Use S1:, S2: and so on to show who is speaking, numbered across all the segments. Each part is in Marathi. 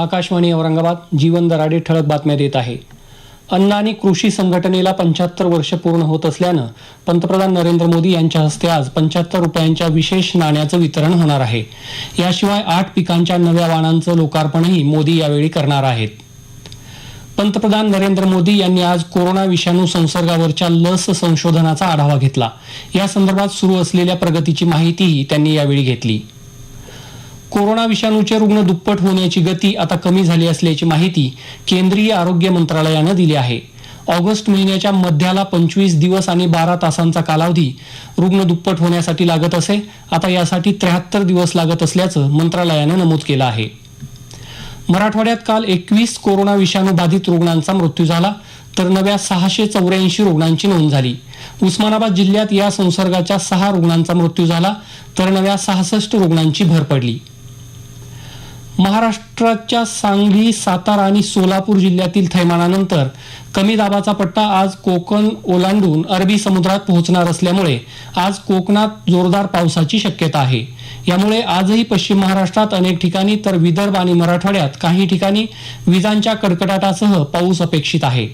S1: आकाशवाणी औरंगाबाद जीवन दराडे ठळक बातम्या देत आहे अन्न आणि कृषी संघटनेला पंच्याहत्तर वर्ष पूर्ण होत असल्यानं पंतप्रधान नरेंद्र मोदी यांच्या हस्ते आज पंच्याहत्तर रुपयांच्या विशेष नाण्याचं वितरण होणार आहे याशिवाय आठ पिकांच्या नव्या वाणांचं लोकार्पणही मोदी यावेळी करणार आहेत पंतप्रधान नरेंद्र मोदी यांनी आज कोरोना विषाणू संसर्गावरच्या लस संशोधनाचा आढावा घेतला या संदर्भात सुरू असलेल्या प्रगतीची माहितीही त्यांनी यावेळी घेतली कोरोना विषाणूचे रुग्ण दुप्पट होण्याची गती आता कमी झाली असल्याची माहिती केंद्रीय आरोग्य मंत्रालयानं दिली आहे ऑगस्ट महिन्याच्या मध्याला पंचवीस दिवस आणि बारा तासांचा कालावधी रुग्ण दुप्पट होण्यासाठी लागत असे आता यासाठी त्र्याहत्तर दिवस लागत असल्याचं मंत्रालयानं नमूद केलं आहे मराठवाड्यात काल एकवीस कोरोना विषाणू बाधित रुग्णांचा मृत्यू झाला तर नव्या सहाशे चौऱ्याऐंशी रुग्णांची नोंद झाली उस्मानाबाद जिल्ह्यात या संसर्गाच्या सहा रुग्णांचा मृत्यू झाला तर नव्या सहासष्ट रुग्णांची भर पडली महाराष्ट्राच्या सांगली सातारा आणि सोलापूर जिल्ह्यातील थैमानानंतर कमी दाबाचा पट्टा आज कोकण ओलांडून अरबी समुद्रात पोहोचणार असल्यामुळे आज कोकणात जोरदार पावसाची शक्यता आहे यामुळे आजही पश्चिम महाराष्ट्रात अनेक ठिकाणी तर विदर्भ आणि मराठवाड्यात काही ठिकाणी विजांच्या कडकडाटासह पाऊस अपेक्षित आहे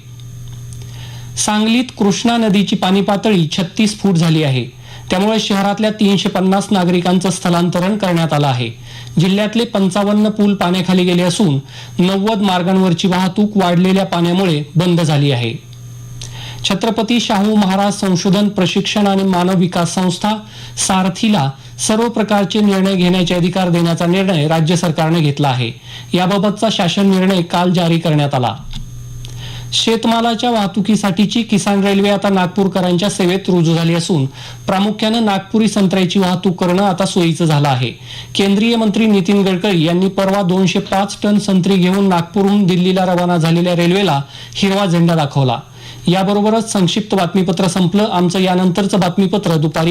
S1: सांगलीत कृष्णा नदीची पाणी पातळी छत्तीस फूट झाली आहे त्यामुळे शहरातल्या तीनशे पन्नास नागरिकांचं स्थलांतरण करण्यात आलं आहे जिल्ह्यातले पंचावन्न पूल पाण्याखाली गेले असून नव्वद मार्गांवरची वाहतूक वाढलेल्या पाण्यामुळे बंद झाली आहे छत्रपती शाहू महाराज संशोधन प्रशिक्षण आणि मानव विकास संस्था सारथीला सर्व प्रकारचे निर्णय घेण्याचे अधिकार देण्याचा निर्णय राज्य सरकारने घेतला आहे याबाबतचा शासन निर्णय काल जारी करण्यात आला शेतमालाच्या वाहतुकीसाठीची किसान रेल्वे आता नागपूरकरांच्या सेवेत रुजू झाली असून प्रामुख्यानं नागपुरी संत्र्याची वाहतूक करणं आता सोयीचं झालं आहे केंद्रीय मंत्री नितीन गडकरी यांनी परवा दोनशे पाच टन संत्री घेऊन नागपूरहून दिल्लीला रवाना झालेल्या रेल्वेला हिरवा झेंडा दाखवला याबरोबरच संक्षिप्त बातमीपत्र संपलं आमचं यानंतरचं बातमीपत्र दुपारी